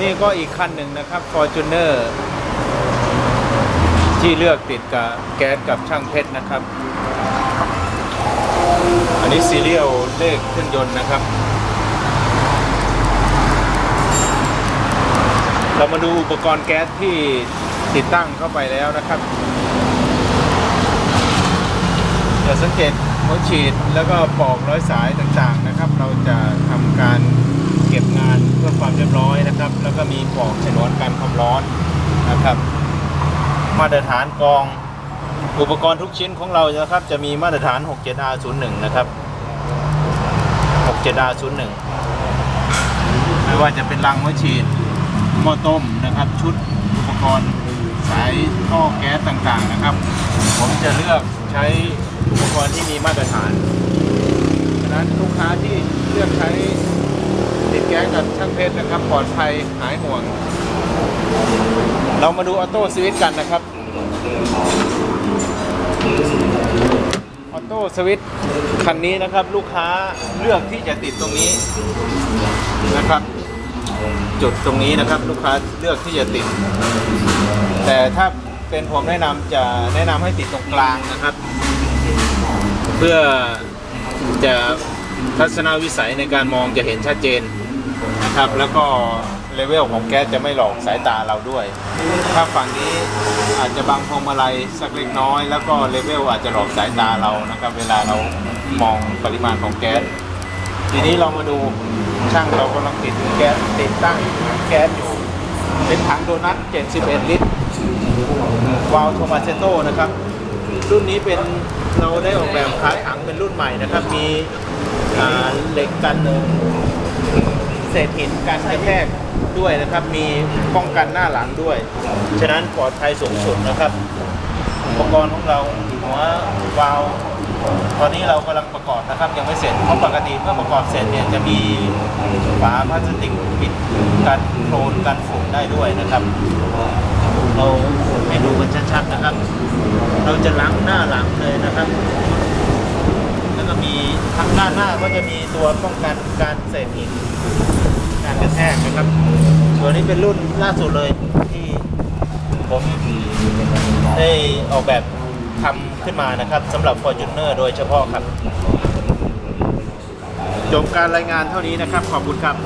นี่ก็อีกคันหนึ่งนะครับ Fortuner ที่เลือกติดกับแก๊สกับช่างเพชรนะครับ อันนี้ซีเรียลเลขเครื่องยนต์นะครับ เรามาดูอุปกรณ์แก๊สที่ติดตั้งเข้าไปแล้วนะครับจะสังเกตหัวฉีดแล้วก็ปลอกร้อยสายต่างๆนะครับ เราจะทำการ ยบร้อยนะครับ แล้วก็มีปลอกฉนวนกันความร้อนนะครับ มาตรฐานกองอุปกรณ์ทุกชิ้นของเรานะครับ จะมีมาตรฐาน 67R01 นะครับ 67R01 ไม่ว่าจะเป็นรังหัวฉีดหม้อต้มนะครับ ชุดอุปกรณ์สายท่อแก๊สต่างๆนะครับ ผมจะเลือกใช้อุปกรณ์ที่มีมาตรฐาน ฉะนั้นลูกค้าที่เลือกใช้ ติดแก๊สกับช่างเพชรนะครับปลอดภัยหายห่วง เรามาดูออโต้สวิตช์กันนะครับออโต้สวิตช์คันนี้นะครับลูกค้าเลือกที่จะติดตรงนี้นะครับ จุดตรงนี้นะครับลูกค้าเลือกที่จะติด แต่ถ้าเป็นผมแนะนำจะแนะนำให้ติดตรงกลางนะครับ เพื่อจะทัศนวิสัยในการมองจะเห็นชัดเจน นะครับแล้วก็เลเวลของแก๊สจะไม่หลอกสายตาเราด้วย ถ้าฝั่งนี้อาจจะบังพวงมาลัยสักเล็กน้อย แล้วก็เลเวลอาจจะหลอกสายตาเรานะครับ เวลาเรามองปริมาณของแก๊สทีนี้เรามาดูช่างเรากำลังติดแก๊สติดตั้งแก๊สอยู่เป็นถังโดนัท 71 ลิตร วาล์วโทมาเซโตนะครับ รุ่นนี้เป็นเราได้ออกแบบขายถังเป็นรุ่นใหม่นะครับ มีเหล็กกันเศ ษหินกันกระแทกด้วยนะครับ มีป้องกันหน้าหลังด้วย ฉะนั้นปลอดภัยสูงสุดนะครับ อุปกรณ์ของเราหัววาล์วตอนนี้เรากำลังประกอบนะครับ ยังไม่เสร็จเพราะปกติเมื่อประกอบเสร็จเนี่ยจะมีฝาพลาสติกปิดกันโคลนกันฝุ่นได้ด้วยนะครับ เราให้ดูกันชัดๆนะครับ เราจะล้างหน้าหลังเลยนะครับแล้วก็มีทางด้านหน้าก็จะมีตัวป้องกันการเศษหิน กนะครับตัวนี้เป็นรุ่นล่าสุดเลยที่ผมได้ออกแบบทำขึ้นมานะครับสำหรับ Fortuner โดยเฉพาะครับ จบการรายงานเท่านี้นะครับ ขอบคุณครับ